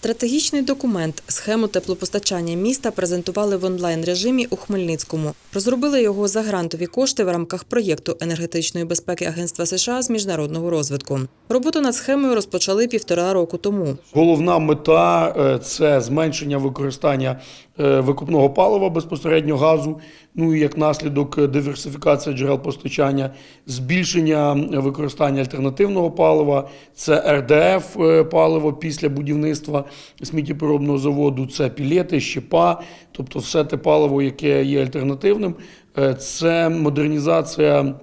Стратегічний документ схему теплопостачання міста презентували в онлайн режимі у Хмельницькому. Розробили його за грантові кошти в рамках проєкту енергетичної безпеки Агентства США з міжнародного розвитку. Роботу над схемою розпочали півтора року тому. Головна мета е, це зменшення використання е, викопного палива безпосередньо газу. Ну і як наслідок е, диверсифікація джерел постачання, збільшення е, використання альтернативного палива, це РДФ паливо після будівництва сміттєпереробного заводу, це пілети, щепа, тобто все те паливо, яке є альтернативним. Це модернізація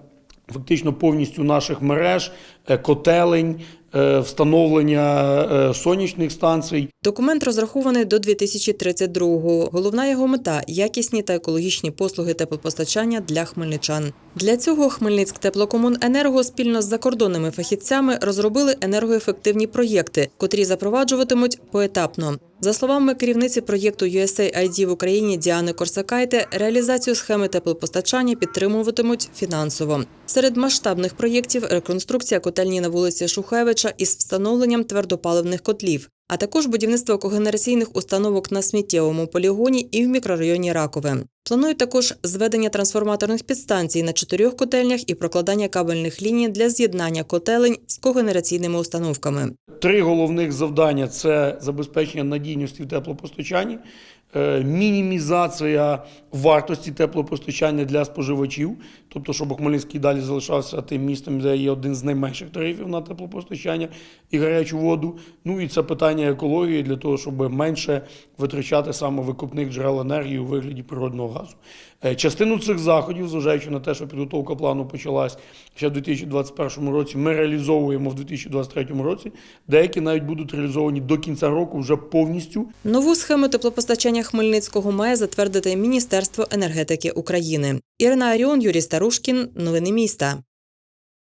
фактично повністю наших мереж, котелень, е, встановлення е, сонячних станцій. Документ розрахований до 2032-го. Головна його мета якісні та екологічні послуги теплопостачання для хмельничан. Для цього Хмельницьк теплокомуненерго спільно з закордонними фахівцями розробили енергоефективні проєкти, котрі запроваджуватимуть поетапно. За словами керівниці проєкту USAID в Україні Діани Корсакайте, реалізацію схеми теплопостачання підтримуватимуть фінансово. Серед масштабних проєктів реконструкція котельні на вулиці Шухевича із встановленням твердопаливних котлів, а також будівництво когенераційних установок на сміттєвому полігоні і в мікрорайоні Ракове. Планують також зведення трансформаторних підстанцій на чотирьох котельнях і прокладання кабельних ліній для з'єднання котелень з когенераційними установками. Три головних завдання це забезпечення надійності в теплопостачанні, е, мінімізація вартості теплопостачання для споживачів, тобто, щоб Хмельницький далі залишався тим містом, де є один з найменших тарифів на теплопостачання і гарячу воду. Ну і це питання екології для того, щоб менше витрачати саме викопних джерел енергії у вигляді природного газу. Е, Частину цих заходів, зважаючи на те, що підготовка плану почалась ще в 2021 році, ми реалізовуємо в 2023 році. Деякі навіть будуть реалізовані до кінця року вже повністю. Нову схему теплопостачання Хмельницького має затвердити Міністерство енергетики України. Ірина Аріон, Юрій Старушкін. Новини міста.